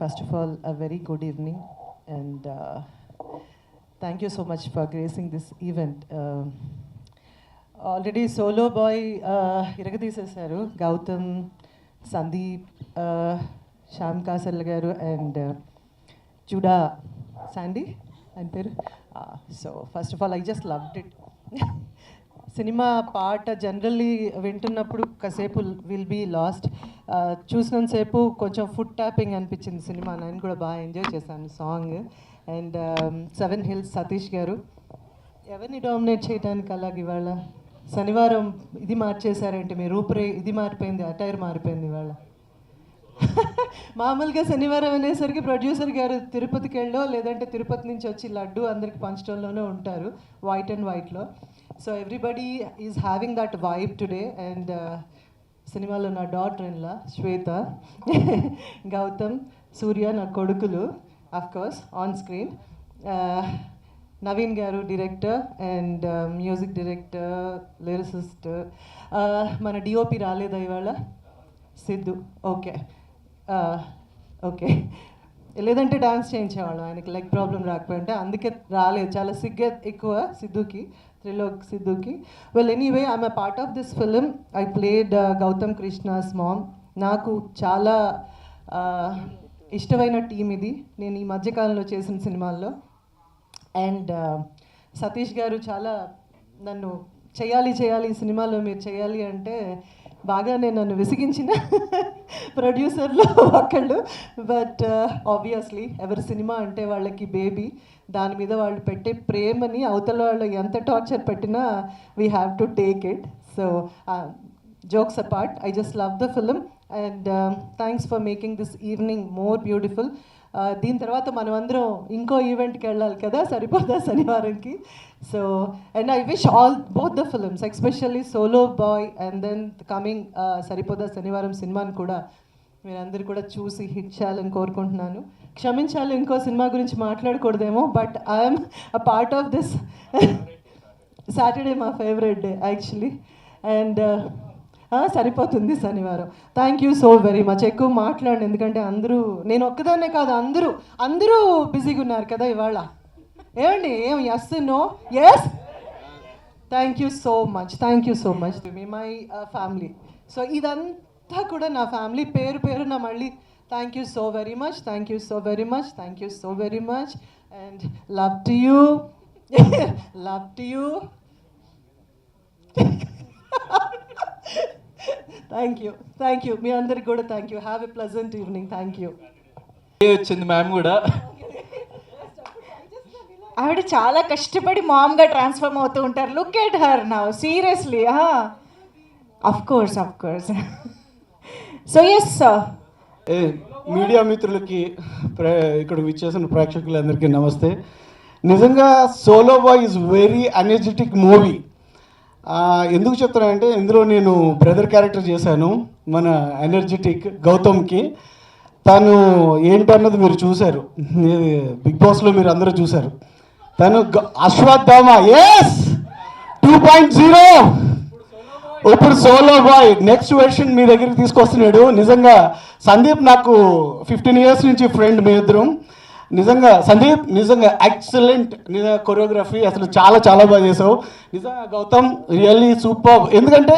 First of all a very good evening and thank you so much for gracing this event already solo boy ఇరగదీసేశారు. Gautam Sandeep Shyam castle గారు and Judah Sandy అని పేరు. So first of all I just loved it cinema పాట generally వింటున్నప్పుడు కాసేపు will be lost చూసినంతసేపు కొంచెం foot tapping అనిపించింది సినిమా నేను కూడా బాగా ఎంజాయ్ చేశాను song and seven hills Satish గారు. ఎవరిని డామినేట్ చేయడానికి అలాగే ఇవాళ? శనివారం ఇది మార్చేశారంటే మీ రూపురే ఇది మారిపోయింది అటైర్ మారిపోయింది ఇవాళ? మామూలుగా శనివారం అనేసరికి ప్రొడ్యూసర్ గారు తిరుపతికి వెళ్ళో లేదంటే తిరుపతి నుంచి వచ్చి లడ్డు అందరికి పంచడంలోనే ఉంటారు వైట్ అండ్ వైట్లో so everybody is having that vibe today and సినిమాలో నా daughter in law Shweta Gautam Surya నా కొడుకులు course on screen Naveen garu director and music director lyricist మన డిఓపి రాలేదా ఇవాళ? సిద్ధు ఓకే ఓకే uh, లేదంటే డాన్స్ చేయించేవాళ్ళం ఆయనకి లెగ్ ప్రాబ్లం రాకపోయింటే అందుకే రాలేదు. చాలా సిగ్గే ఎక్కువ సిద్ధుకి. Trilok సిద్ధుకి well anyway I'm part of this film I played Gautham Krishna's mom నాకు చాలా ఇష్టమైన టీం ఇది. నేను ఈ మధ్యకాలంలో చేసిన సినిమాల్లో. అండ్ సతీష్ గారు చాలా నన్ను చేయాలి చేయాలి ఈ సినిమాలో మీరు చేయాలి అంటే బాగానే నన్ను విసిగించిన ప్రొడ్యూసర్లో ఒకళ్ళు. బట్ ఆబ్వియస్లీ uh, ఎవరి సినిమా అంటే వాళ్ళకి బేబీ దాని మీద వాళ్ళు పెట్టే ప్రేమని అవతల వాళ్ళు ఎంత టార్చర్ పెట్టినా we have to take it so jokes apart I just love the film and thanks for making this evening more beautiful దీని తర్వాత మనం అందరం ఇంకో ఈవెంట్కి వెళ్ళాలి కదా? సరిపోదా శనివారంకి? So and I wish all both the films especially solo boy and then coming Saripodhaa Sanivaaram సినిమాని కూడా మీరందరూ కూడా చూసి హిట్ చేయాలని కోరుకుంటున్నాను. క్షమించాలి ఇంకో సినిమా గురించి మాట్లాడకూడదేమో but I'm a part of this Saturday మా ఫేవరెట్ డే యాక్చువల్లీ అండ్ సరిపోతుంది Sanivaaram. Thank you so very much ఎక్కువ మాట్లాడండి ఎందుకంటే అందరూ నేను ఒక్కదాన్నే కాదు అందరూ అందరూ బిజీగా ఉన్నారు కదా ఇవాళ. ఏమండి ఏం yes no yes thank you so much thank you so much me my family so ఇదంతా కూడా నా ఫ్యామిలీ పేరు పేరు నా మళ్ళీ thank you so very much thank you so very much thank you so very much and love to you love to you thank you thank you మీ అందరికి కూడా thank you have a pleasant evening thank you వచ్చింది ma'am కూడా. ఆవిడ చాలా కష్టపడి మామ్గా transform అవుతూ ఉంటారు. Look at her now seriously of course of course so yes ఏ మీడియా మిత్రులకి ప్రే ఇక్కడ విచ్చేసిన ప్రేక్షకులందరికీ నమస్తే. నిజంగా solo boy is very energetic movie ఎందుకు చెప్తున్నానంటే ఇందులో నేను బ్రదర్ క్యారెక్టర్ చేశాను మన ఎనర్జెటిక్ గౌతమ్కి. తను ఏంటన్నది మీరు చూశారు. బిగ్ బాస్లో మీరు అందరూ చూశారు. తను Ashwatthama yes two point zero ఇప్పుడు సోలో బాయ్ నెక్స్ట్ వెర్షన్ మీ దగ్గరికి తీసుకొస్తున్నాడు. నిజంగా సందీప్ నాకు ఫిఫ్టీన్ ఇయర్స్ నుంచి ఫ్రెండ్ మీ ఇద్దరం. నిజంగా సందీప్ నిజంగా ఎక్సలెంట్ నిజంగా కొరియోగ్రఫీ అసలు చాలా చాలా బాగా చేసావు. నిజంగా గౌతమ్ రియల్లీ సూపర్ ఎందుకంటే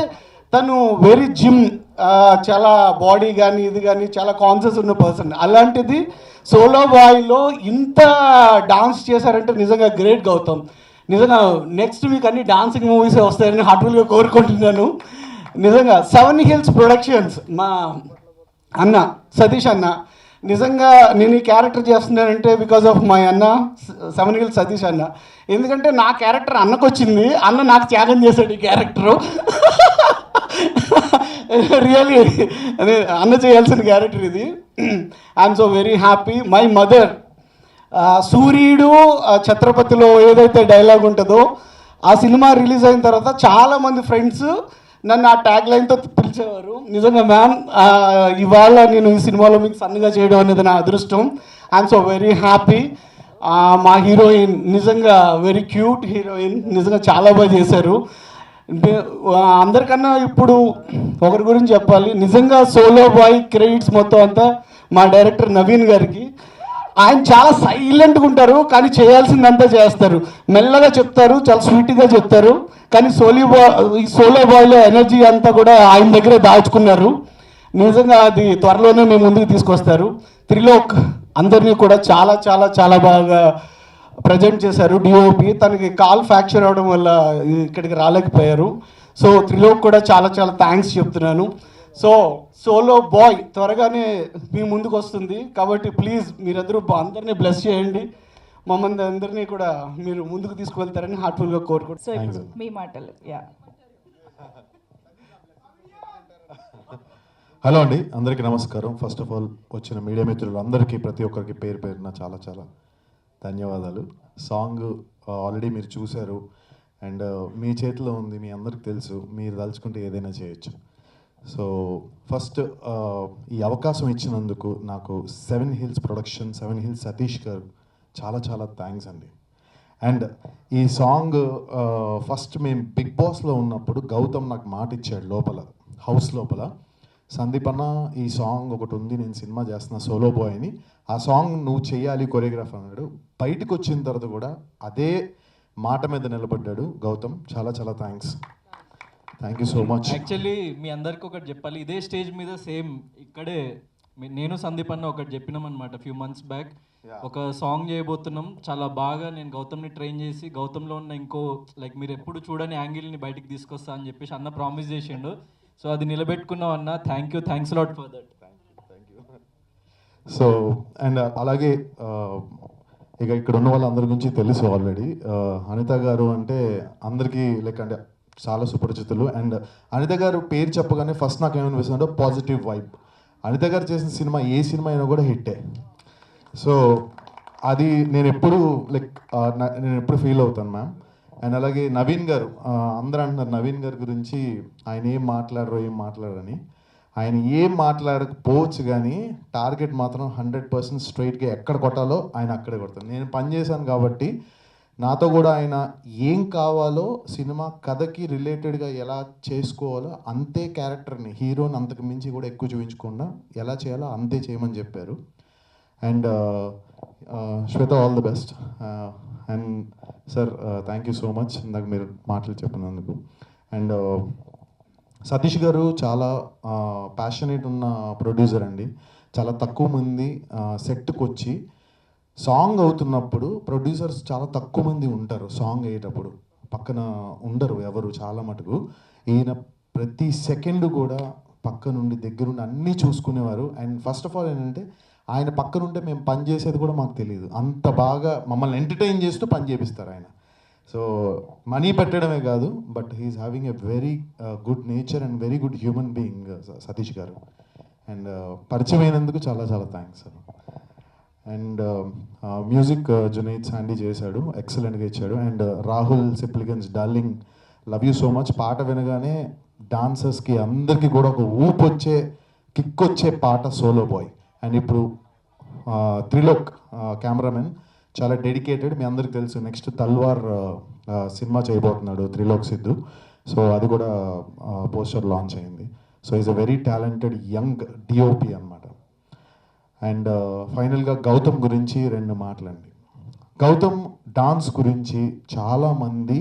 తను వెరీ జిమ్ చాలా బాడీ కానీ ఇది కానీ చాలా కాన్షియస్ ఉన్న పర్సన్ అలాంటిది సోలో బాయ్లో ఇంత డాన్స్ చేశారంటే నిజంగా గ్రేట్ గౌతమ్. నిజంగా నెక్స్ట్ వీక్ అన్ని డాన్సింగ్ మూవీస్ వస్తాయని హార్ట్ఫుల్గా కోరుకుంటున్నాను. నిజంగా సెవెన్ హిల్స్ ప్రొడక్షన్స్ మా అన్న సతీష్ అన్న నిజంగా నేను ఈ క్యారెక్టర్ చేస్తున్నానంటే బికాజ్ ఆఫ్ మై అన్న సెవెన్ సతీష్ అన్న. ఎందుకంటే నా క్యారెక్టర్ అన్నకు వచ్చింది అన్న నాకు త్యాగం చేశాడు ఈ క్యారెక్టరు. రియలీ అదే అన్న చేయాల్సిన క్యారెక్టర్ ఇది. I'm so very happy my mother సూర్యుడు ఛత్రపతిలో ఏదైతే డైలాగ్ ఉంటుందో ఆ సినిమా రిలీజ్ అయిన తర్వాత చాలామంది ఫ్రెండ్స్ నన్ను ఆ ట్యాగ్ లైన్తో పిలిచేవారు. నిజంగా మ్యామ్ ఇవాళ నేను ఈ సినిమాలో మీకు సన్నగా చేయడం అనేది నా అదృష్టం. ఐఎమ్ సో వెరీ హ్యాపీ మా హీరోయిన్ నిజంగా వెరీ క్యూట్ హీరోయిన్ నిజంగా చాలా బాగా చేశారు. అందరికన్నా ఇప్పుడు ఒకరి గురించి చెప్పాలి. నిజంగా సోలో బాయ్ క్రెడిట్స్ మొత్తం అంతా మా డైరెక్టర్ నవీన్ గారికి. ఆయన చాలా సైలెంట్గా ఉంటారు కానీ చేయాల్సిందంతా చేస్తారు. మెల్లగా చెప్తారు చాలా స్వీట్గా చెప్తారు. కానీ సోలీ బాయ్ ఈ సోలో బాయ్లో ఎనర్జీ అంతా కూడా ఆయన దగ్గరే దాచుకున్నారు. నిజంగా అది త్వరలోనే మేము ముందుకు తీసుకొస్తారు. త్రిలోక్ అందరినీ కూడా చాలా చాలా చాలా బాగా ప్రజెంట్ చేశారు. డిఓపి తనకి కాల్ ఫ్రాక్చర్ అవడం వల్ల ఇక్కడికి రాలేకపోయారు. సో త్రిలోక్ కూడా చాలా చాలా థ్యాంక్స్ చెప్తున్నాను. సో సోలో బాయ్ త్వరగానే మీ ముందుకు వస్తుంది. కాబట్టి ప్లీజ్ మీరందరూ బా- అందరినీ బ్లెస్ చేయండి. మమ్మల్ని అందరినీ కూడా మీరు ముందుకు తీసుకువెళ్తారని హార్ట్ఫుల్గా సో కోరుకుంటున్నాను ఇప్పుడు మీ మాటలు యా హలో అండి అందరికీ నమస్కారం. ఫస్ట్ ఆఫ్ ఆల్ వచ్చిన మీడియా మిత్రులు అందరికీ ప్రతి ఒక్కరికి పేరు పేరున చాలా చాలా ధన్యవాదాలు. సాంగ్ ఆల్రెడీ మీరు చూశారు. అండ్ మీ చేతిలో ఉంది మీ అందరికి తెలుసు మీరు తలుచుకుంటే ఏదైనా చేయొచ్చు. సో ఫస్ట్ ఈ అవకాశం ఇచ్చినందుకు నాకు seven hills production seven hills Satish గారు చాలా చాలా థ్యాంక్స్ అండి. అండ్ ఈ సాంగ్ ఫస్ట్ మేము బిగ్ బాస్లో ఉన్నప్పుడు గౌతమ్ నాకు మాట ఇచ్చాడు లోపల హౌస్ లోపల. సందీప్ అన్న ఈ సాంగ్ ఒకటి ఉంది నేను సినిమా చేస్తున్నా సోలో బాయ్ అని. ఆ సాంగ్ నువ్వు చేయాలి కొరియోగ్రాఫ్ అన్నాడు. బయటకు వచ్చిన తర్వాత కూడా అదే మాట మీద నిలబడ్డాడు గౌతమ్. చాలా చాలా thanks thank you so much actually మీ అందరికి ఒకటి చెప్పాలి. ఇదే స్టేజ్ మీద సేమ్ ఇక్కడే నేను సందీప్ అన్న ఒకటి చెప్పినాం అనమాట ఫ్యూ మంత్స్ బ్యాక్ ఒక సాంగ్ చేయబోతున్నాం. చాలా బాగా నేను గౌతమ్ని ట్రైన్ చేసి గౌతమ్లో ఉన్న ఇంకో లైక్ మీరు ఎప్పుడు చూడని యాంగిల్ని బయటికి తీసుకొస్తా అని చెప్పేసి అన్న ప్రామిస్ చేసిండు. సో అది నిలబెట్టుకున్నాం అన్న. Thank you thanks lot for that so and అలాగే ఆ, ఇక ఇక్కడ ఉన్న వాళ్ళందరి గురించి తెలుసు ఆల్రెడీ అనిత గారు అంటే అందరికీ లైక్ అంటే చాలా సుపరిచితులు. అండ్ అనిత గారు పేరు చెప్పగానే ఫస్ట్ నాకు ఏమనిపిస్తుందంటే పాజిటివ్ వైబ్ అనిత గారు చేసిన సినిమా ఏ సినిమా అయినా కూడా హిట్టే. సో అది నేను ఎప్పుడు లైక్ నేను ఎప్పుడు ఫీల్ అవుతాను మ్యామ్ అండ్ అలాగే నవీన్ గారు అందరూ అంటున్నారు నవీన్ గారి గురించి ఆయన ఏం మాట్లాడరు ఏం మాట్లాడరని. ఆయన ఏం మాట్లాడకపోవచ్చు కానీ టార్గెట్ మాత్రం హండ్రెడ్ పర్సెంట్ స్ట్రైట్గా ఎక్కడ కొట్టాలో ఆయన అక్కడే కొడతాను నేను పని చేశాను కాబట్టి నాతో కూడా ఆయన ఏం కావాలో సినిమా కథకి రిలేటెడ్గా ఎలా చేసుకోవాలో అంతే క్యారెక్టర్ని హీరోని అంతకు మించి కూడా ఎక్కువ చూపించకుండా ఎలా చేయాలో అంతే చేయమని చెప్పారు. And Shweta all the best and sir thank you so much ఇందాక మీరు మాటలు చెప్పినందుకు. అండ్ uh, సతీష్ గారు చాలా ప్యాషనేట్ ఉన్న ప్రొడ్యూసర్ అండి. చాలా తక్కువ మంది సెట్కి వచ్చి సాంగ్ అవుతున్నప్పుడు ప్రొడ్యూసర్స్ చాలా తక్కువ మంది ఉంటారు సాంగ్ అయ్యేటప్పుడు. పక్కన ఉండరు ఎవరు చాలా మటుకు. ఈయన ప్రతి సెకండ్ కూడా పక్క నుండి దగ్గరుండి అన్నీ చూసుకునేవారు. అండ్ ఫస్ట్ ఆఫ్ ఆల్ ఏంటంటే ఆయన పక్కనుంటే మేము పని చేసేది కూడా మాకు తెలియదు అంత బాగా మమ్మల్ని ఎంటర్టైన్ చేస్తూ పని చేపిస్తారు ఆయన. సో మనీ పెట్టడమే కాదు but he's having a very good nature and very good human being Satish గారు. అండ్ uh, పరిచయమైనందుకు చాలా చాలా thanks and music Junaid Sandy చేశాడు ఎక్సలెంట్గా ఇచ్చాడు. And Rahul Sipligunj darling love you so much పాట వినగానే డాన్సర్స్కి అందరికీ కూడా ఒక ఊపు వచ్చే కిక్ వచ్చే పాట సోలో బాయ్ అండ్ ఇప్పుడు త్రిలోక్ కెమెరామెన్ చాలా డెడికేటెడ్. మీ అందరికి తెలుసు నెక్స్ట్ తల్వార్ సినిమా చేయబోతున్నాడు త్రిలోక్ సిద్ధు. సో అది కూడా పోస్టర్ లాంచ్ అయింది. So is a very talented young DOP అనమాట అండ్ ఫైనల్గా గౌతమ్ గురించి రెండు మాటలండి. గౌతమ్ డాన్స్ గురించి చాలామంది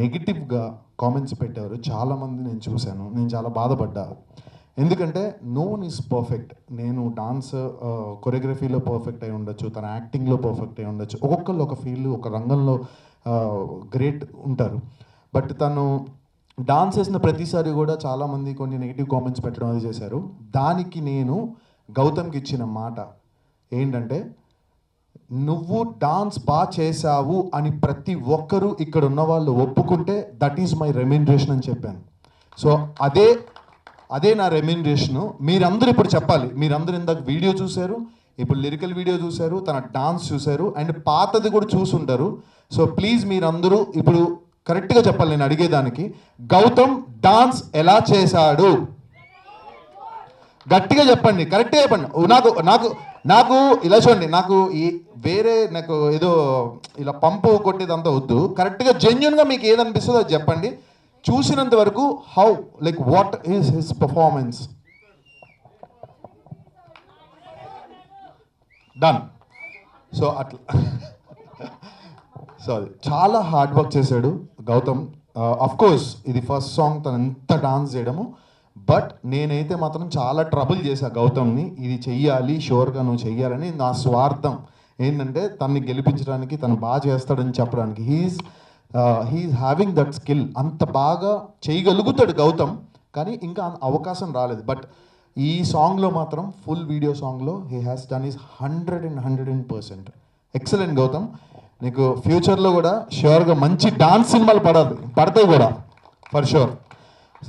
నెగిటివ్గా కామెంట్స్ పెట్టారు. చాలామంది నేను చూశాను. నేను చాలా బాధపడ్డా. ఎందుకంటే నోన్ ఈజ్ ఈస్ పర్ఫెక్ట్ నేను డాన్స్ కొరియోగ్రఫీలో పర్ఫెక్ట్ అయి ఉండొచ్చు తన యాక్టింగ్లో పర్ఫెక్ట్ అయి ఉండొచ్చు. ఒక్కొక్కళ్ళు ఒక ఫీల్డ్ ఒక రంగంలో గ్రేట్ ఉంటారు. బట్ తను డాన్స్ చేసిన ప్రతిసారి కూడా చాలామంది కొన్ని నెగిటివ్ కామెంట్స్ పెట్టడం అది చేశారు. దానికి నేను గౌతమ్కి ఇచ్చిన మాట ఏంటంటే నువ్వు డాన్స్ బాగా చేశావు అని ప్రతి ఒక్కరూ ఇక్కడ ఉన్న వాళ్ళు ఒప్పుకుంటే దట్ ఈజ్ మై రెమ్యూనరేషన్ అని చెప్పాను. సో అదే అదే నా రెమ్యూనరేషను మీరందరూ ఇప్పుడు చెప్పాలి. మీరందరూ ఇందాక వీడియో చూశారు ఇప్పుడు లిరికల్ వీడియో చూశారు తన డాన్స్ చూశారు అండ్ పాతది కూడా చూసుంటారు. సో ప్లీజ్ మీరందరూ ఇప్పుడు కరెక్ట్గా చెప్పాలి నేను అడిగేదానికి. గౌతమ్ డాన్స్ ఎలా చేశాడు? గట్టిగా చెప్పండి కరెక్ట్గా చెప్పండి. నాకు నాకు నాకు ఇలా చూడండి నాకు ఈ వేరే నాకు ఏదో ఇలా పంపు కొట్టేదంతా వద్దు. కరెక్ట్గా జెన్యున్గా మీకు ఏదనిపిస్తుందో అది చెప్పండి. చూసినంత వరకు how like what is his performance done so అట్లా. సారీ చాలా హార్డ్ వర్క్ చేశాడు గౌతమ్. Uh, అఫ్ కోర్స్ ఇది ఫస్ట్ సాంగ్ తను ఎంత డాన్స్ చేయడము బట్ నేనైతే మాత్రం చాలా ట్రబుల్ చేశా గౌతమ్ని. ఇది చెయ్యాలి షూర్గా నువ్వు చెయ్యాలని నా స్వార్థం. ఏంటంటే తన్ని గెలిపించడానికి తను బాగా చేస్తాడని చెప్పడానికి. He's he's having that skill అంత బాగా చేయగలుగుతాడు గౌతమ్ కానీ ఇంకా అవకాశం రాలేదు. బట్ ఈ సాంగ్లో మాత్రం ఫుల్ వీడియో సాంగ్లో he has done is hundred and hundred and percent excellent Gautam. నీకు ఫ్యూచర్లో కూడా ష్యూర్గా మంచి డాన్స్ సినిమాలు పడాలి పడతాయి కూడా for sure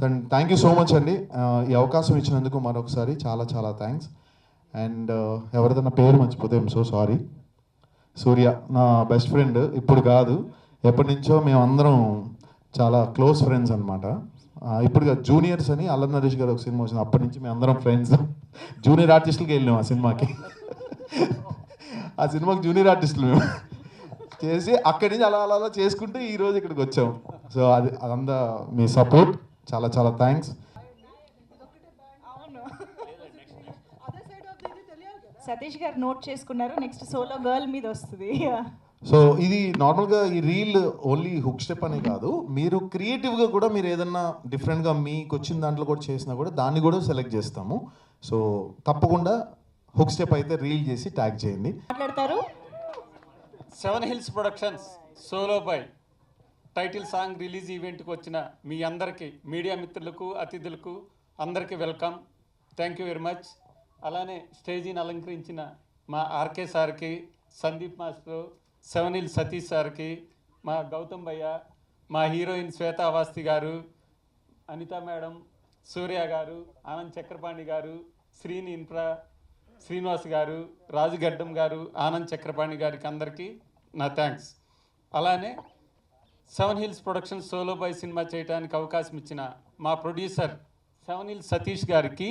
and thank you so much అండి. ఈ అవకాశం ఇచ్చినందుకు మరొకసారి చాలా చాలా థ్యాంక్స్ అండ్ ఎవరిదన్నా పేరు మర్చిపోతే ఐమ్ సో సారీ సూర్య నా బెస్ట్ ఫ్రెండ్ ఇప్పుడు కాదు. ఎప్పటి నుంచో మేమందరం చాలా క్లోజ్ ఫ్రెండ్స్ అనమాట ఇప్పుడు జూనియర్స్ అని అల్ల నరేష్ గారు ఒక సినిమా వచ్చింది. అప్పటి నుంచి మేము అందరం ఫ్రెండ్స్. జూనియర్ ఆర్టిస్టులకి వెళ్ళాం ఆ సినిమాకి. ఆ సినిమాకి జూనియర్ ఆర్టిస్టులు మేము. చేసి అక్కడి నుంచి అలా అలా అలా చేసుకుంటూ ఈ రోజు ఇక్కడికి వచ్చాం. సో అది అదంతా మీ సపోర్ట్. చాలా చాలా థ్యాంక్స్. సతీష్ గారు నోట్ చేసుకున్నారు. నెక్స్ట్ సోలో గర్ల్ మీద వస్తుంది. సో ఇది నార్మల్గా ఈ రీల్ ఓన్లీ హుక్ స్టెప్ అనే కాదు. మీరు క్రియేటివ్గా కూడా మీరు ఏదన్నా డిఫరెంట్గా మీకు వచ్చిన దాంట్లో కూడా చేసినా కూడా దాన్ని కూడా సెలెక్ట్ చేస్తాము. సో తప్పకుండా హుక్ స్టెప్ అయితే రీల్ చేసి ట్యాగ్ చేయండి. మాట్లాడతారు? Seven hills productions solo boy title song release ఈవెంట్కి వచ్చిన మీ అందరికీ మీడియా మిత్రులకు అతిథులకు అందరికీ welcome. Thank you very much. అలానే స్టేజీని అలంకరించిన మా ఆర్కే సార్కి సందీప్ మాస్టర్ సెవెనిల్ సతీష్ సార్కి మా గౌతమ్ భయ్య మా హీరోయిన్ శ్వేతా అవాస్తి గారు అనిత మేడం సూర్య గారు ఆనంద్ చక్రపాణి గారు శ్రీని ఇన్ఫ్రా శ్రీనివాస్ గారు రాజుగడ్డం గారు ఆనంద్ చక్రపాణి గారికి అందరికీ నా థ్యాంక్స్. అలానే seven hills production solo boy cinema చేయడానికి అవకాశం ఇచ్చిన మా ప్రొడ్యూసర్ సెవెన్ హిల్స్ సతీష్ గారికి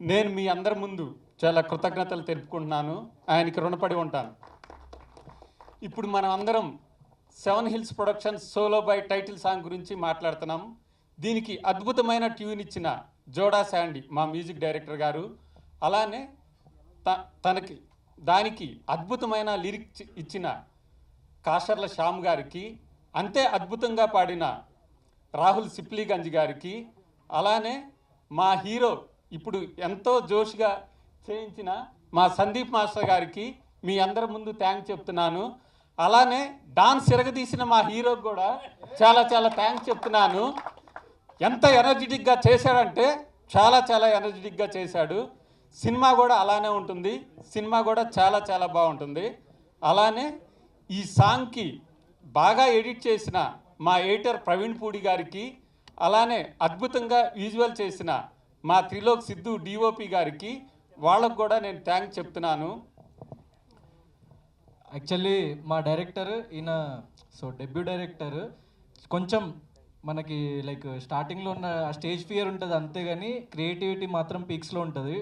నేను మీ అందరి ముందు చాలా కృతజ్ఞతలు తెలుపుకుంటున్నాను. ఆయనకి రుణపడి ఉంటాను. ఇప్పుడు మనం అందరం seven hills productions solo boy title song గురించి మాట్లాడుతున్నాం. దీనికి అద్భుతమైన ట్యూన్ ఇచ్చిన జోడా శాండీ మా మ్యూజిక్ డైరెక్టర్ గారు. అలానే త తనకి దానికి అద్భుతమైన లిరిక్ ఇచ్చిన కాషర్ల శ్యామ్ గారికి అంతే అద్భుతంగా పాడిన రాహుల్ సిప్లీగంజ్ గారికి అలానే మా హీరో ఇప్పుడు ఎంతో జోష్గా చేయించిన మా సందీప్ మాస్టర్ గారికి మీ అందరి ముందు థ్యాంక్ చెప్తున్నాను. అలానే డాన్స్ తిరగదీసిన మా హీరోకి కూడా చాలా చాలా థ్యాంక్స్ చెప్తున్నాను. ఎంత ఎనర్జెటిక్గా చేశాడంటే చాలా చాలా ఎనర్జెటిక్గా చేశాడు. సినిమా కూడా అలానే ఉంటుంది. సినిమా కూడా చాలా చాలా బాగుంటుంది. అలానే ఈ సాంగ్కి బాగా ఎడిట్ చేసిన మా ఎడిటర్ ప్రవీణ్ పూడి గారికి అలానే అద్భుతంగా విజువల్ చేసిన మా త్రిలోక్ సిద్ధు డిఓపి గారికి వాళ్ళకు కూడా నేను థ్యాంక్స్ చెప్తున్నాను. యాక్చువల్లీ మా డైరెక్టర్ ఈయన సో డెబ్యూ డైరెక్టర్ కొంచెం మనకి లైక్ స్టార్టింగ్లో ఉన్న స్టేజ్ ఫియర్ ఉంటుంది అంతేగాని క్రియేటివిటీ మాత్రం పీక్స్లో ఉంటుంది.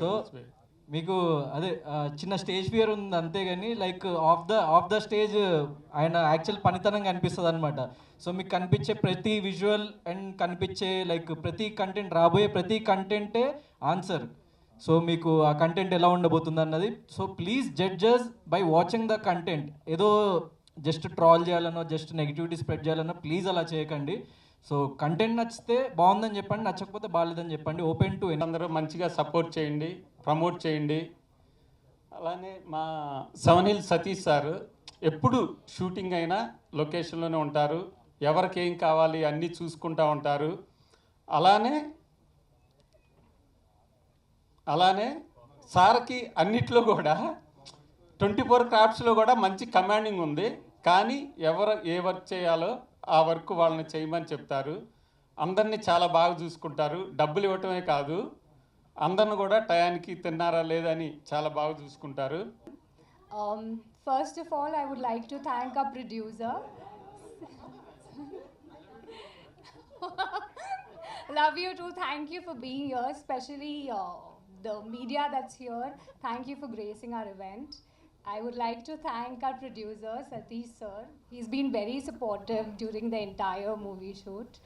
సో. మీకు అదే చిన్న స్టేజ్ ఫియర్ ఉంది అంతేగాని like of the of the stage ఆయన యాక్చువల్ పనితనం కనిపిస్తుంది అనమాట సో మీకు కనిపించే ప్రతి విజువల్ అండ్ కనిపించే లైక్ ప్రతి కంటెంట్ రాబోయే ప్రతి కంటెంటే ఆన్సర్ సో మీకు ఆ కంటెంట్ ఎలా ఉండబోతుంది అన్నది so please judges by watching the content ఏదో జస్ట్ ట్రాల్ చేయాలనో జస్ట్ నెగిటివిటీ స్ప్రెడ్ చేయాలనో ప్లీజ్ అలా చేయకండి. సో కంటెంట్ నచ్చితే బాగుందని చెప్పండి నచ్చకపోతే బాగాలేదని చెప్పండి. ఓపెన్ టు అందరూ మంచిగా సపోర్ట్ చేయండి ప్రమోట్ చేయండి. అలానే మా సవనీల్ సతీష్ సార్ ఎప్పుడు షూటింగ్ అయినా లొకేషన్లోనే ఉంటారు. ఎవరికి ఏం కావాలి అన్నీ చూసుకుంటూ ఉంటారు. అలానే అలానే సార్కి అన్నిట్లో కూడా ట్వంటీ ఫోర్ క్రాఫ్ట్స్లో కూడా మంచి కమాండింగ్ ఉంది. కానీ ఎవరు ఏ వర్క్ చేయాలో ఆ వర్క్ వాళ్ళని చేయమని చెప్తారు. అందరినీ చాలా బాగా చూసుకుంటారు. డబ్బులు ఇవ్వటమే కాదు. అందరిని కూడా టయానికి తిన్నారా లేదని చాలా బాగా చూసుకుంటారు. First of all I would like to thank a producer love you to thank you for being being specially the media that's here. Thank you for gracing our event. I would like to thank our producer, Satish sir. He's been very supportive during the entire movie shoot.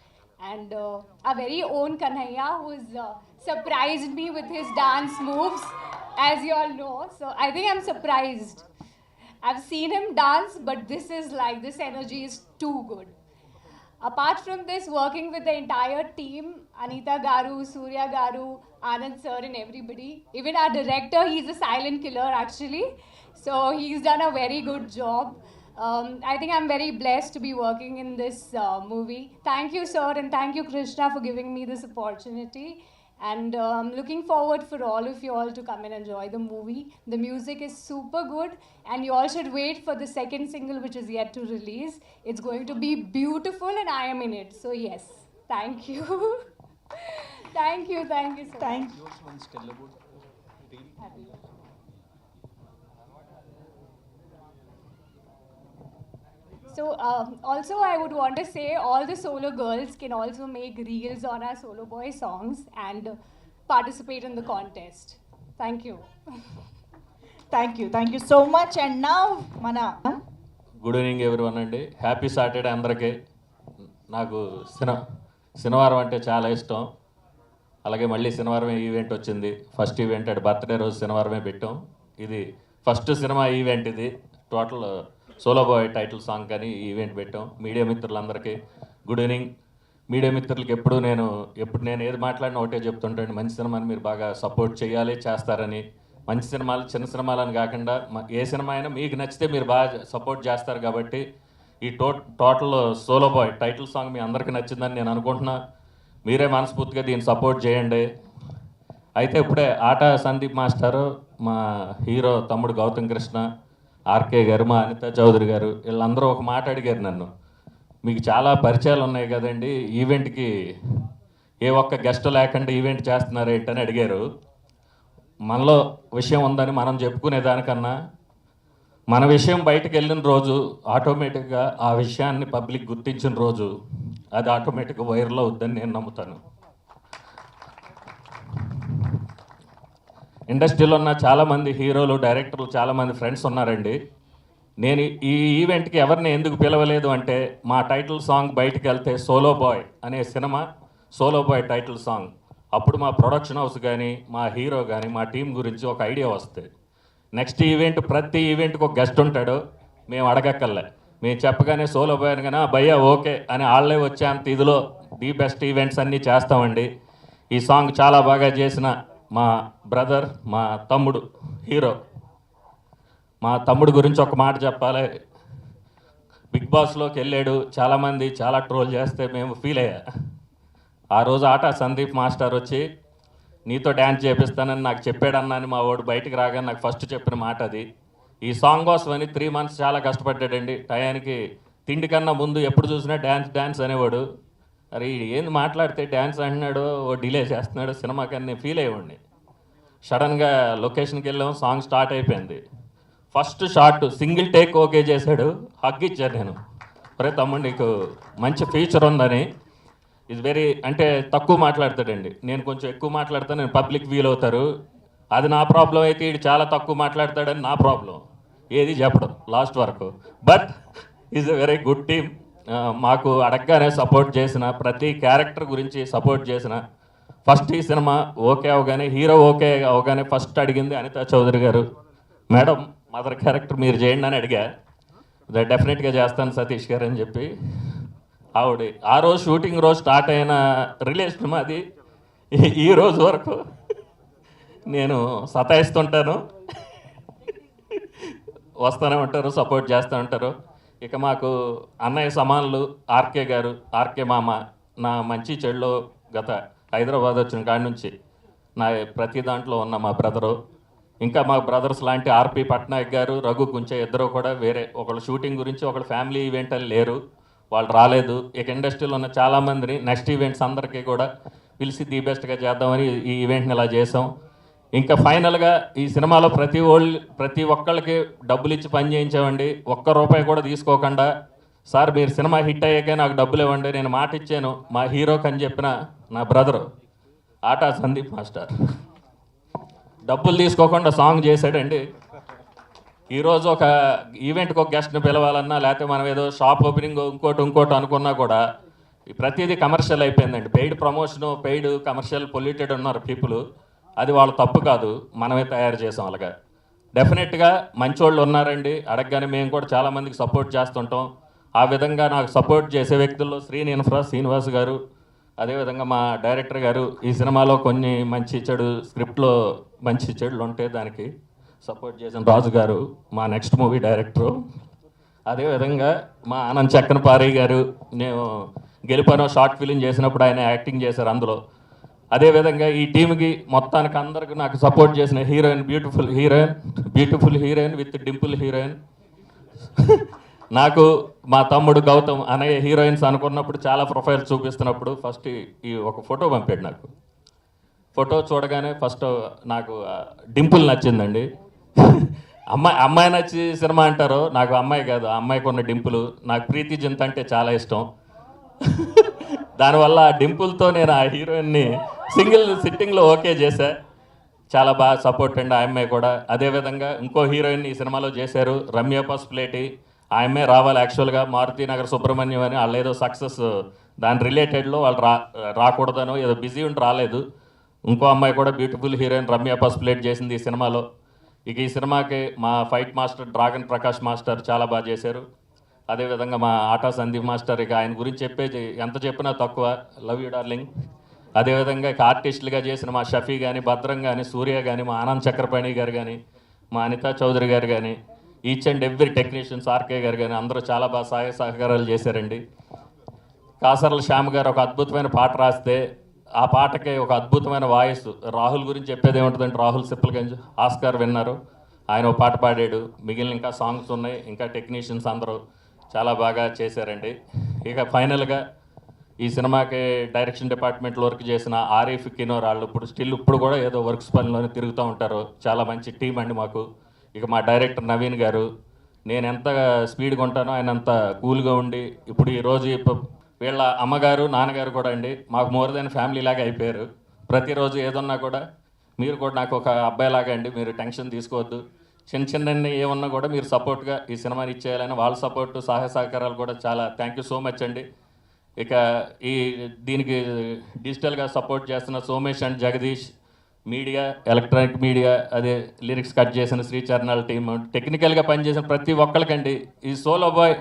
And uh, our very own Kanhaiya, who's uh, surprised me with his dance moves. as you all know. So I think I'm surprised. I've seen him dance, but this is like, this energy is too good. Apart from this, working with the entire team, Anita Garu, Surya Garu, Anand sir, and everybody. Even our director, he's a silent killer actually. So he's done a very good job. Um, I think I'm very blessed to be working in this uh, movie. Thank you, sir, and thank you, Krishna, for giving me this opportunity and um, looking forward for all of you all to come and enjoy the movie. The music is super good and you all should wait for the second single which is yet to release. It's going to be beautiful and i am in it. So yes. Thank you. Thank you. Thank you so thank you So um, also I would want to say all the solo girls can also make reels on our solo boy songs and participate in the contest. Thank you. Thank you thank you so much and నా మన good evening everyone అండి. Happy Saturday అందరికీ. నాకు శని శనివారం అంటే చాలా ఇష్టం. అలాగే మళ్ళీ శనివారమే ఈవెంట్ వచ్చింది. ఫస్ట్ ఈవెంట్ అంటే బర్త్డే రోజు శనివారమే పెట్టాం. ఇది ఫస్ట్ సినిమా ఈవెంట్ ఇది. Total solo boy title song కానీ ఈవెంట్ పెట్టాం. మీడియా మిత్రులందరికీ గుడ్ ఈవినింగ్. మీడియా మిత్రులకి ఎప్పుడు నేను ఎప్పుడు నేను ఏది మాట్లాడినా ఒకటే చెప్తుంటాను. మంచి సినిమాని మీరు బాగా సపోర్ట్ చేయాలి చేస్తారని. మంచి సినిమాలు చిన్న సినిమాలని కాకుండా ఏ సినిమా అయినా మీకు నచ్చితే మీరు బాగా సపోర్ట్ చేస్తారు కాబట్టి ఈ to total solo boy title song మీ అందరికీ నచ్చిందని నేను అనుకుంటున్నా. మీరే మనస్ఫూర్తిగా దీన్ని సపోర్ట్ చేయండి. అయితే ఇప్పుడే ఆట సందీప్ మాస్టారు మా హీరో తమ్ముడు గౌతమ్ కృష్ణ ఆర్కే గారు మా అనిత చౌదరి గారు వీళ్ళందరూ ఒక మాట అడిగారు నన్ను. మీకు చాలా పరిచయాలు ఉన్నాయి కదండి ఈవెంట్కి ఏ ఒక్క గెస్ట్ లేకుండా ఈవెంట్ చేస్తున్నారు ఏంటని అడిగారు. మనలో విషయం ఉందని మనం చెప్పుకునే దానికన్నా మన విషయం బయటకు వెళ్ళిన రోజు ఆటోమేటిక్గా ఆ విషయాన్ని పబ్లిక్ గుర్తించిన రోజు అది ఆటోమేటిక్గా వైరల్ అవుద్దని నేను నమ్ముతాను. ఇండస్ట్రీలో ఉన్న చాలామంది హీరోలు డైరెక్టర్లు చాలామంది ఫ్రెండ్స్ ఉన్నారండి. నేను ఈ ఈవెంట్కి ఎవరిని ఎందుకు పిలవలేదు అంటే మా టైటిల్ సాంగ్ బయటికి వెళ్తే సోలో బాయ్ అనే cinema solo boy title song. అప్పుడు మా ప్రొడక్షన్ హౌస్ కానీ మా హీరో కానీ మా టీం గురించి ఒక ఐడియా వస్తుంది నెక్స్ట్ ఈవెంట్ ప్రతి ఈవెంట్కి ఒక గెస్ట్ ఉంటాడు. మేము అడగక్కర్లే. మేము చెప్పగానే సోలో బాయ్ కానీ "ఆ, భయ్యా ఓకే అని వాళ్ళే వచ్చే అంత ఇదిలో ది బెస్ట్ ఈవెంట్స్ అన్నీ చేస్తామండి. ఈ సాంగ్ చాలా బాగా చేసిన మా బ్రదర్ మా తమ్ముడు హీరో. మా తమ్ముడు గురించి ఒక మాట చెప్పాలి. బిగ్ బాస్లోకి వెళ్ళాడు. చాలామంది చాలా ట్రోల్ చేస్తే మేము ఫీల్ అయ్యా. ఆ రోజు ఆట సందీప్ మాస్టర్ వచ్చి నీతో డ్యాన్స్ చేపిస్తానని నాకు చెప్పాడన్నా అని మా వాడు బయటికి రాగానే నాకు ఫస్ట్ చెప్పిన మాట అది. ఈ సాంగ్ కోసం అని త్రీ మంత్స్ చాలా కష్టపడ్డాడండి. టయానికి తిండి కన్నా ముందు ఎప్పుడు చూసినా డ్యాన్స్ డ్యాన్స్ అనేవాడు. అరే ఏంది మాట్లాడితే డ్యాన్స్ అంటున్నాడు ఓ డిలే చేస్తున్నాడు సినిమా కన్నా ఫీల్ అయ్యండి సడన్గా లొకేషన్కి వెళ్ళాం సాంగ్ స్టార్ట్ అయిపోయింది. First shot single take okay చేశాడు హగ్ ఇచ్చాను నేను. అరే తమ్ముడు నీకు మంచి ఫీచర్ ఉందని. ఇది వెరీ అంటే తక్కువ మాట్లాడతాడండి. నేను కొంచెం ఎక్కువ మాట్లాడతాను నేను పబ్లిక్ ఫీల్ అవుతారు. అది నా ప్రాబ్లం అయితే ఇది చాలా తక్కువ మాట్లాడతాడని నా ప్రాబ్లం. ఏది చెప్పడం లాస్ట్ వరకు. But is a very good team మాకు అడగగానే సపోర్ట్ చేసిన ప్రతి క్యారెక్టర్ గురించి సపోర్ట్ చేసిన ఫస్ట్ ఈ సినిమా ఓకే అవగానే హీరో ఓకే అవగానే ఫస్ట్ అడిగింది Anitha Chowdary garu. Madam mother character మీరు చేయండి అని అడిగా. డెఫినెట్గా చేస్తాను సతీష్ గారు అని చెప్పి. ఆవిడ ఆ రోజు షూటింగ్ రోజు స్టార్ట్ అయిన రిలేషన్ మాది ఈ- ఈ రోజు వరకు నేను సతాయిస్తుంటాను. వస్తూనే ఉంటారు సపోర్ట్ చేస్తూ ఉంటారు. ఇక మాకు అన్నయ్య సమానులు ఆర్కే గారు ఆర్కే మామ నా మంచి చెడులో గత హైదరాబాద్ వచ్చిన కాడి నుంచి నా ప్రతి దాంట్లో ఉన్న మా బ్రదరు ఇంకా మా బ్రదర్స్ లాంటి ఆర్పి పట్నాయక్ గారు రఘు కుంచే ఇద్దరు కూడా వేరే ఒకళ్ళు షూటింగ్ గురించి ఒకళ్ళు ఫ్యామిలీ ఈవెంట్ అని లేరు వాళ్ళు రాలేదు. ఇక ఇండస్ట్రీలో ఉన్న చాలామందిని నెక్స్ట్ ఈవెంట్స్ అందరికీ కూడా పిలిచి ది బెస్ట్గా చేద్దామని ఈ ఈవెంట్ని ఇలా చేసాం ఇంకా ఫైనల్గా ఈ సినిమాలో ప్రతి ఓళ్ళు ప్రతి ఒక్కళ్ళకి డబ్బులు ఇచ్చి పని చేయించామండి. ఒక్క రూపాయి కూడా తీసుకోకుండా సార్ మీరు సినిమా హిట్ అయ్యాకే నాకు డబ్బులు ఇవ్వండి నేను మాట ఇచ్చాను మా హీరోకి అని చెప్పిన నా బ్రదరు ఆటా సందీప్ మాస్టర్. డబ్బులు తీసుకోకుండా సాంగ్ చేశాడండి. ఈరోజు ఒక ఈవెంట్కి ఒక గెస్ట్ని పిలవాలన్నా లేకపోతే మనం ఏదో షాప్ ఓపెనింగ్ ఇంకోటి ఇంకోటి అనుకున్నా కూడా ఈ ప్రతిదీ కమర్షియల్ అయిపోయిందండి. Paid promotion paid commercial polluted ఉన్నారు పీపుల్. అది వాళ్ళ తప్పు కాదు మనమే తయారు చేసాం అలాగా. డెఫినెట్గా మంచోళ్ళు ఉన్నారండి అడగగానే మేము కూడా చాలామందికి సపోర్ట్ చేస్తుంటాం. ఆ విధంగా నాకు సపోర్ట్ చేసే వ్యక్తుల్లో శ్రీని ఇన్ఫ్రా శ్రీనివాస్ గారు అదేవిధంగా మా డైరెక్టర్ గారు ఈ సినిమాలో కొన్ని మంచి చెడు స్క్రిప్ట్లో మంచి చెడులు ఉంటే దానికి సపోర్ట్ చేసిన రాజు గారు మా నెక్స్ట్ మూవీ డైరెక్టరు అదేవిధంగా మా ఆనంద్ చక్కనపారి గారు నేను గెలిపాను షార్ట్ ఫిలిం చేసినప్పుడు ఆయన యాక్టింగ్ చేశారు అందులో. అదేవిధంగా ఈ టీంకి మొత్తానికి అందరికి నాకు సపోర్ట్ చేసిన heroine beautiful heroine beautiful heroine with dimple heroine. నాకు మా తమ్ముడు గౌతమ్ అనే హీరోయిన్స్ అనుకున్నప్పుడు చాలా ప్రొఫైల్స్ చూపిస్తున్నప్పుడు ఫస్ట్ ఈ ఒక ఫోటో పంపాడు నాకు. ఫోటో చూడగానే ఫస్ట్ నాకు డింపుల్ నచ్చిందండి. అమ్మాయి అమ్మాయి నచ్చి సినిమా అంటారు నాకు అమ్మాయి కాదు ఆ అమ్మాయికి ఉన్న డింపులు. నాకు ప్రీతి జింత అంటే చాలా ఇష్టం. దానివల్ల ఆ డింపుల్తో నేను ఆ హీరోయిన్ని సింగిల్ సిట్టింగ్లో ఓకే చేశా. చాలా బాగా సపోర్ట్ అండి ఆ అమ్మాయి కూడా అదేవిధంగా ఇంకో హీరోయిన్ ఈ సినిమాలో చేశారు రమ్య పసుపులేటి. ఆ అమ్మాయి రావాలి యాక్చువల్గా. మారుతి నగర్ సుబ్రహ్మణ్యం అని వాళ్ళు ఏదో సక్సెస్ దాని రిలేటెడ్లో వాళ్ళు రా రాకూడదనో ఏదో బిజీ ఉండి రాలేదు. ఇంకో అమ్మాయి కూడా బ్యూటిఫుల్ హీరోయిన్ రమ్య పసుపులేట్ చేసింది ఈ సినిమాలో. ఇక ఈ సినిమాకి మా fight master Dragon Prakash master చాలా బాగా చేశారు. అదేవిధంగా మా ఆటా సందీప్ మాస్టర్ ఇక ఆయన గురించి చెప్పేది ఎంత చెప్పినా తక్కువ. Love you darling. అదేవిధంగా ఇక ఆర్టిస్టులుగా చేసిన మా షఫీ కానీ భద్రం కానీ సూర్య కానీ మా ఆనంద్ చక్రపాణి గారు కానీ మా అనితా చౌదరి గారు కానీ each and every technicians RK గారు కానీ అందరూ చాలా బాగా సహాయ సహకారాలు చేశారండి. కాసర్ల శ్యామ్ గారు ఒక అద్భుతమైన పాట రాస్తే ఆ పాటకి ఒక అద్భుతమైన వాయిస్. రాహుల్ గురించి చెప్పేది ఏముంటుందంటే రాహుల్ సిప్పల్గంజ్ ఆస్కార్ విన్నారు. ఆయన ఒక పాట పాడాడు. మిగిలిన ఇంకా సాంగ్స్ ఉన్నాయి. ఇంకా టెక్నీషియన్స్ అందరూ చాలా బాగా చేశారండి. ఇక ఫైనల్గా ఈ సినిమాకి డైరెక్షన్ డిపార్ట్మెంట్లో వర్క్ చేసిన ఆరిఫ్ కినోర్ వాళ్ళు ఇప్పుడు స్టిల్ ఇప్పుడు కూడా ఏదో వర్క్స్ పనిలోనే తిరుగుతూ ఉంటారు. చాలా మంచి టీం అండి మాకు. ఇక మా డైరెక్టర్ నవీన్ గారు నేను ఎంత స్పీడ్గా ఉంటానో ఆయన అంత కూల్గా ఉండి ఇప్పుడు ఈరోజు వీళ్ళ అమ్మగారు నాన్నగారు కూడా అండి మాకు మోర్ దెన్ ఫ్యామిలీ లాగా అయిపోయారు. ప్రతిరోజు ఏదన్నా కూడా మీరు కూడా నాకు ఒక అబ్బాయి లాగా అండి మీరు టెన్షన్ తీసుకోవద్దు. చిన్న చిన్న ఏమన్నా కూడా మీరు సపోర్ట్గా ఈ సినిమాని ఇచ్చేయాలని వాళ్ళ సపోర్ట్ సహాయ సహకారాలు కూడా చాలా థ్యాంక్ యూ సో మచ్ అండి. ఇక ఈ దీనికి డిజిటల్గా సపోర్ట్ చేస్తున్న Somesh and Jagadish media electronic media అదే లిరిక్స్ కట్ చేసిన శ్రీచరణాల టీమ్. టెక్నికల్గా పనిచేసిన ప్రతి ఒక్కరికండి ఈ సోలో బాయ్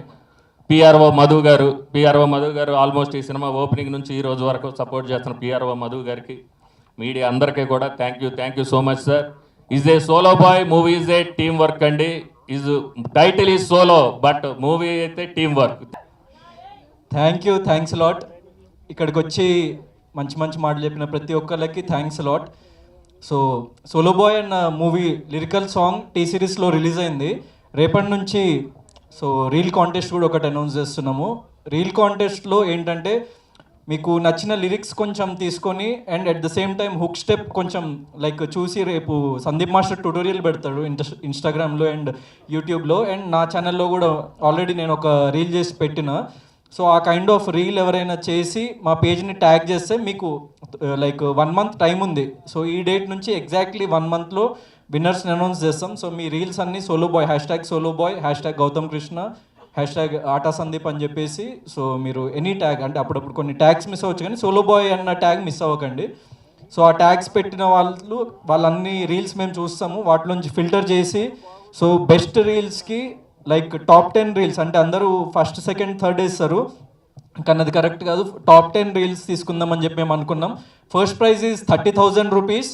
పిఆర్ఓ మధు గారు పిఆర్ఓ మధు గారు ఆల్మోస్ట్ ఈ సినిమా ఓపెనింగ్ నుంచి ఈ రోజు వరకు సపోర్ట్ చేస్తున్న పిఆర్ఓ మధు గారికి మీడియా అందరికీ కూడా thank you thank you so much sir. Is a solo boy movie is a team work అండి. Is title is solo but movie అయితే team work. Thank you thanks lot ఇక్కడికి వచ్చి మంచి మంచి మాటలు చెప్పిన ప్రతి ఒక్కరికి thanks lot so solo boy అన్న మూవీ లిరికల్ సాంగ్ టీ సిరీస్లో రిలీజ్ అయింది. రేపటి నుంచి సో రీల్ కాంటెస్ట్ కూడా ఒకటి అనౌన్స్ చేస్తున్నాము. రీల్ కాంటెస్ట్లో ఏంటంటే మీకు నచ్చిన లిరిక్స్ కొంచెం తీసుకొని and at the same time hook step కొంచెం లైక్ చూసి రేపు సందీప్ మాస్టర్ ట్యూటోరియల్ పెడతాడు ఇన్స్టా ఇన్స్టాగ్రామ్లో అండ్ యూట్యూబ్లో అండ్ నా ఛానల్లో కూడా ఆల్రెడీ నేను ఒక రీల్ చేసి పెట్టిన. సో ఆ కైండ్ ఆఫ్ రీల్ ఎవరైనా చేసి మా పేజ్ని ట్యాగ్ చేస్తే మీకు లైక్ వన్ మంత్ టైం ఉంది. సో ఈ డేట్ నుంచి ఎగ్జాక్ట్లీ వన్ మంత్లో విన్నర్స్ని అనౌన్స్ చేస్తాం. సో మీ రీల్స్ అన్నీ solo boy hashtag solo boy hashtag Gautam Krishna hashtag Aata Sandeep అని చెప్పేసి సో మీరు ఎనీ ట్యాగ్ అంటే అప్పుడప్పుడు కొన్ని ట్యాగ్స్ మిస్ అవ్వచ్చు కానీ సోలో బాయ్ అన్న ట్యాగ్ మిస్ అవ్వకండి. సో ఆ ట్యాగ్స్ పెట్టిన వాళ్ళు వాళ్ళన్ని రీల్స్ మేము చూస్తాము. వాటిలోంచి ఫిల్టర్ చేసి సో బెస్ట్ రీల్స్కి లైక్ టాప్ టెన్ రీల్స్ అంటే అందరూ ఫస్ట్ సెకండ్ థర్డ్ వేస్తారు. కానీ అది కరెక్ట్ కాదు. టాప్ టెన్ రీల్స్ తీసుకుందామని చెప్పి మేము అనుకున్నాం. First prize is thirty thousand rupees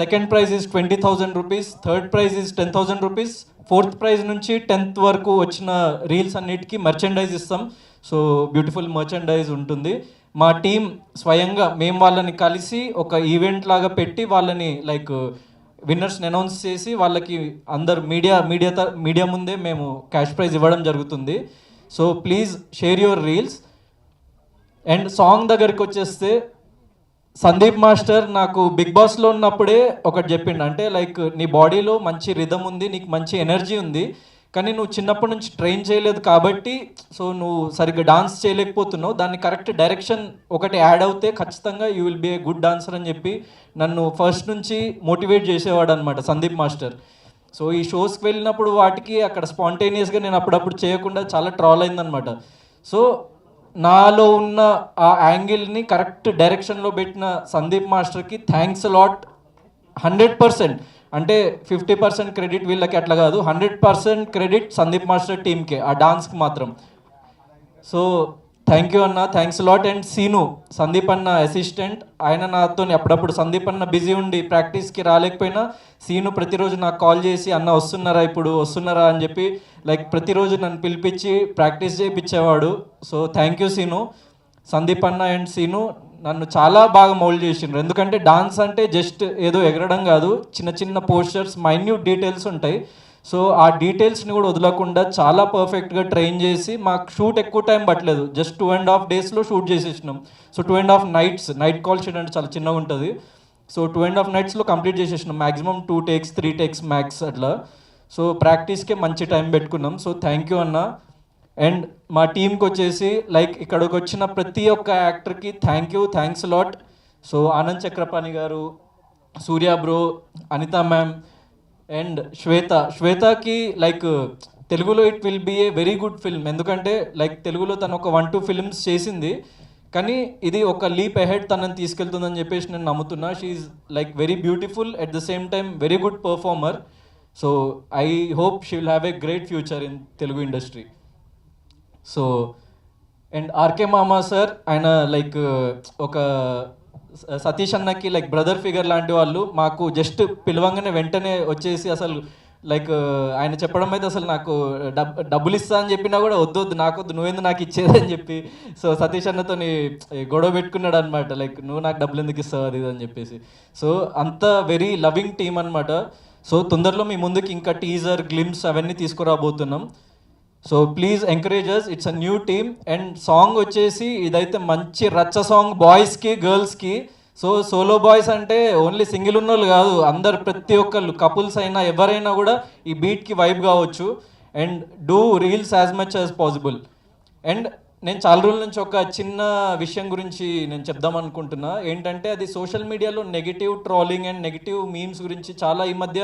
second prize is twenty thousand rupees third prize is ten thousand rupees fourth prize నుంచి టెన్త్ వరకు వచ్చిన రీల్స్ అన్నిటికీ మర్చెండైజ్ ఇస్తాం. సో బ్యూటిఫుల్ మర్చెండైజ్ ఉంటుంది. మా టీం స్వయంగా మేము వాళ్ళని కలిసి ఒక ఈవెంట్ లాగా పెట్టి వాళ్ళని లైక్ విన్నర్స్ని అనౌన్స్ చేసి వాళ్ళకి అందరు మీడియా మీడియా మీడియా ముందే మేము క్యాష్ ప్రైజ్ ఇవ్వడం జరుగుతుంది. So please share your reels and song దగ్గరికి వచ్చేస్తే సందీప్ మాస్టర్ నాకు బిగ్ బాస్లో ఉన్నప్పుడే ఒకటి చెప్పిండు. అంటే లైక్ నీ బాడీలో మంచి రిధం ఉంది నీకు మంచి ఎనర్జీ ఉంది. కానీ నువ్వు చిన్నప్పటి నుంచి ట్రైన్ చేయలేదు కాబట్టి సో నువ్వు సరిగ్గా డాన్స్ చేయలేకపోతున్నావు. దాన్ని కరెక్ట్ డైరెక్షన్ ఒకటి యాడ్ అవుతే ఖచ్చితంగా you will be a good dancer అని చెప్పి నన్ను ఫస్ట్ నుంచి మోటివేట్ చేసేవాడు అనమాట సందీప్ మాస్టర్. సో ఈ షోస్కి వెళ్ళినప్పుడు వాటికి అక్కడ స్పాంటేనియస్గా నేను అప్పుడప్పుడు చేయకుండా చాలా ట్రాల్ అయిందనమాట సో నాలో ఉన్న ఆ యాంగిల్ని కరెక్ట్ డైరెక్షన్లో పెట్టిన సందీప్ మాస్టర్కి థ్యాంక్స్ లాట్ హండ్రెడ్ పర్సెంట్ అంటే ఫిఫ్టీ పర్సెంట్ క్రెడిట్ వీళ్ళకి అట్లా కాదు hundred percent credit Sandeep master టీమ్కే ఆ డాన్స్కి మాత్రం. సో థ్యాంక్ యూ అన్న thanks lot and Seenu Sandeep అన్న అసిస్టెంట్ ఆయన నాతో అప్పుడప్పుడు సందీప్ అన్న బిజీ ఉండి ప్రాక్టీస్కి రాలేకపోయినా సీను ప్రతిరోజు నాకు కాల్ చేసి అన్న వస్తున్నారా ఇప్పుడు? వస్తున్నారా? అని చెప్పి లైక్ ప్రతిరోజు నన్ను పిలిపించి practice చేయించేవాడు. So thank you Seenu. Sandeep అన్న అండ్ సీను నన్ను చాలా బాగా మౌల్డ్ చేసిండ్రు. ఎందుకంటే డాన్స్ అంటే జస్ట్ ఏదో ఎగరడం కాదు చిన్న చిన్న పోస్టర్స్ మైన్యూట్ డీటెయిల్స్ ఉంటాయి. సో ఆ డీటెయిల్స్ని కూడా వదలకుండా చాలా పర్ఫెక్ట్గా ట్రైన్ చేసి మాకు షూట్ ఎక్కువ టైం పట్టలేదు. జస్ట్ టూ అండ్ హాఫ్ డేస్లో shoot చేసేసినాం. So two and half nights night call sheet అంటే చాలా చిన్నగా ఉంటుంది. సో టూ అండ్ హాఫ్ నైట్స్లో complete చేసేసినాం. Maximum two takes three takes max అట్లా. సో ప్రాక్టీస్కే మంచి టైం పెట్టుకున్నాం. సో థ్యాంక్ యూ అన్న. అండ్ మా టీంకి వచ్చేసి లైక్ ఇక్కడికి వచ్చిన ప్రతి ఒక్క యాక్టర్కి thank you thanks lot so Anand Chakrapani గారు Surya bro Anitha ma'am and Swetha శ్వేతకి like తెలుగులో it will be a very good film ఎందుకంటే లైక్ తెలుగులో తను ఒక వన్ టూ ఫిల్మ్స్ చేసింది. కానీ ఇది ఒక లీప్ అహెడ్ తనని తీసుకెళ్తుందని చెప్పేసి నేను నమ్ముతున్నా. She's like very beautiful at the same time very good performer so I hope she will have a great future in Telugu industry so and RK మామా sir ఆయన లైక్ ఒక స- సతీష్ అన్నకి లైక్ బ్రదర్ ఫిగర్ లాంటి వాళ్ళు మాకు just పిలవంగానే వెంటనే వచ్చేసి అసలు లైక్ ఆయన చెప్పడం అయితే అసలు నాకు డబ్ డబ్బులు ఇస్తా అని చెప్పినా కూడా వద్దు వద్దు నాకు వద్దు నువ్వేందు నాకు ఇచ్చేదని చెప్పి సో సతీష్ అన్నతో గొడవ పెట్టుకున్నాడు అనమాట లైక్ నువ్వు నాకు డబ్బులు ఎందుకు ఇస్తావు అది అని చెప్పేసి. సో అంత వెరీ లవింగ్ టీమ్ అనమాట సో తొందరలో మీ ముందుకి ఇంకా టీజర్ గ్లిమ్స్ అవన్నీ తీసుకురాబోతున్నాం. So please encourage us it's a new team and song వచ్చేసి ఇదైతే మంచి రచ్చ సాంగ్ బాయ్స్కి గర్ల్స్కి సో సోలో బాయ్స్ అంటే ఓన్లీ సింగిల్ ఉన్నోళ్ళు కాదు. అందరు ప్రతి ఒక్కళ్ళు కపుల్స్ అయినా ఎవరైనా కూడా ఈ బీట్కి వైబ్ కావచ్చు. And do reels as much as possible and నేను చాలా రోజుల నుంచి ఒక చిన్న విషయం గురించి నేను చెప్దాం అనుకుంటున్నా. ఏంటంటే అది సోషల్ మీడియాలో negative trolling and negative memes గురించి చాలా ఈ మధ్య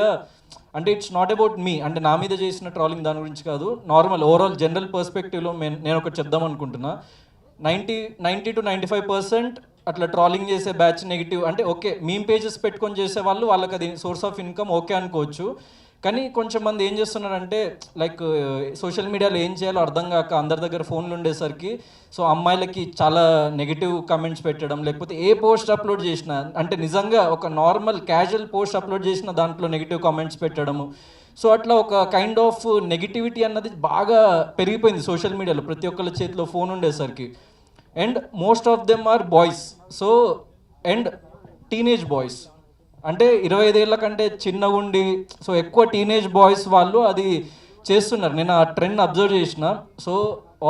అంటే ఇట్స్ నాట్ అబౌట్ మీ అంటే నా మీద చేసిన ట్రాలింగ్ దాని గురించి కాదు. నార్మల్ ఓవరాల్ జనరల్ పర్స్పెక్టివ్లో నేను ఒకటి చెప్దాం అనుకుంటున్నా. Ninety ninety to ninety five percent అట్లా ట్రాలింగ్ చేసే బ్యాచ్ నెగిటివ్ అంటే ఓకే మీమ్ పేజెస్ పెట్టుకొని చేసే వాళ్ళు వాళ్ళకి అది సోర్స్ ఆఫ్ ఇన్కమ్ ఓకే అనుకోవచ్చు. కానీ కొంచెం మంది ఏం చేస్తున్నారంటే లైక్ సోషల్ మీడియాలో ఏం చేయాలో అర్థం కాక అందరి దగ్గర ఫోన్లు ఉండేసరికి సో అమ్మాయిలకి చాలా నెగిటివ్ కమెంట్స్ పెట్టడం లేకపోతే ఏ పోస్ట్ అప్లోడ్ చేసినా అంటే నిజంగా ఒక నార్మల్ క్యాజువల్ పోస్ట్ అప్లోడ్ చేసిన దాంట్లో నెగిటివ్ కామెంట్స్ పెట్టడము. సో అట్లా ఒక కైండ్ ఆఫ్ నెగిటివిటీ అన్నది బాగా పెరిగిపోయింది సోషల్ మీడియాలో ప్రతి ఒక్కళ్ళ చేతిలో ఫోన్ ఉండేసరికి. And most of them are boys so and teenage boys అంటే ఇరవై ఐదేళ్ళ కంటే చిన్న ఉండి సో ఎక్కువ టీనేజ్ బాయ్స్ వాళ్ళు అది చేస్తున్నారు. నేను ఆ ట్రెండ్ అబ్జర్వ్ చేసిన. So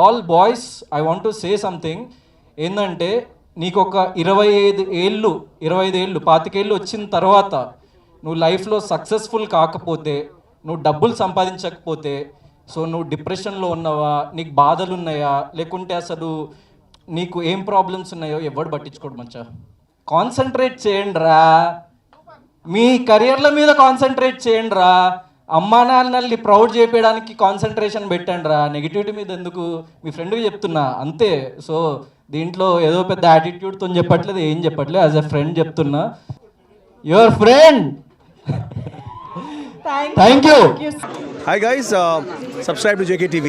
all boys I want to say something ఏంటంటే నీకు ఒక ఇరవై ఐదు ఏళ్ళు ఇరవై ఐదు ఏళ్ళు పాతికేళ్ళు వచ్చిన తర్వాత నువ్వు లైఫ్లో సక్సెస్ఫుల్ కాకపోతే నువ్వు డబ్బులు సంపాదించకపోతే సో నువ్వు డిప్రెషన్లో ఉన్నావా నీకు బాధలు ఉన్నాయా లేకుంటే అసలు నీకు ఏం ప్రాబ్లమ్స్ ఉన్నాయో ఎవడు పట్టించుకోడు మంచా. కాన్సన్ట్రేట్ చేయండి రా మీ కెరియర్ల మీద కాన్సన్ట్రేట్ చేయండి రా అమ్మా నాన్నల్ని ప్రౌడ్ చేయడానికి కాన్సన్ట్రేషన్ పెట్టండి రా నెగిటివిటీ మీద ఎందుకు? మీ ఫ్రెండ్కి చెప్తున్నా. అంతే. సో దీంట్లో ఏదో పెద్ద యాటిట్యూడ్తో చెప్పట్లేదు ఏం చెప్పట్లేదు. యాజ్ ఎ ఫ్రెండ్ చెప్తున్నా. Your friend thank you Hi guys, uh, subscribe to JKTV.